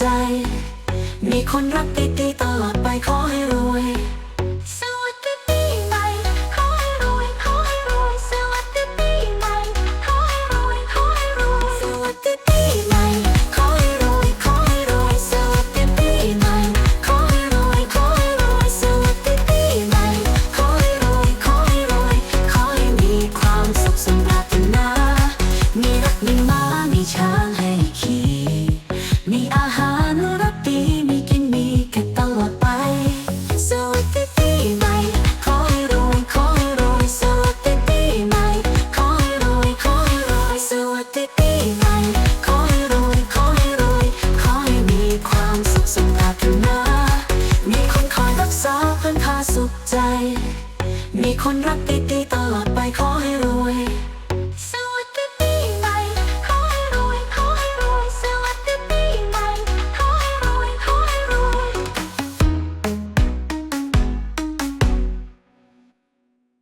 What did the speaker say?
ใจ มีคนรักติดดีตลอดไปขอให้รวย สุขใจ มีคนรักติดตลอดไปขอให้รวย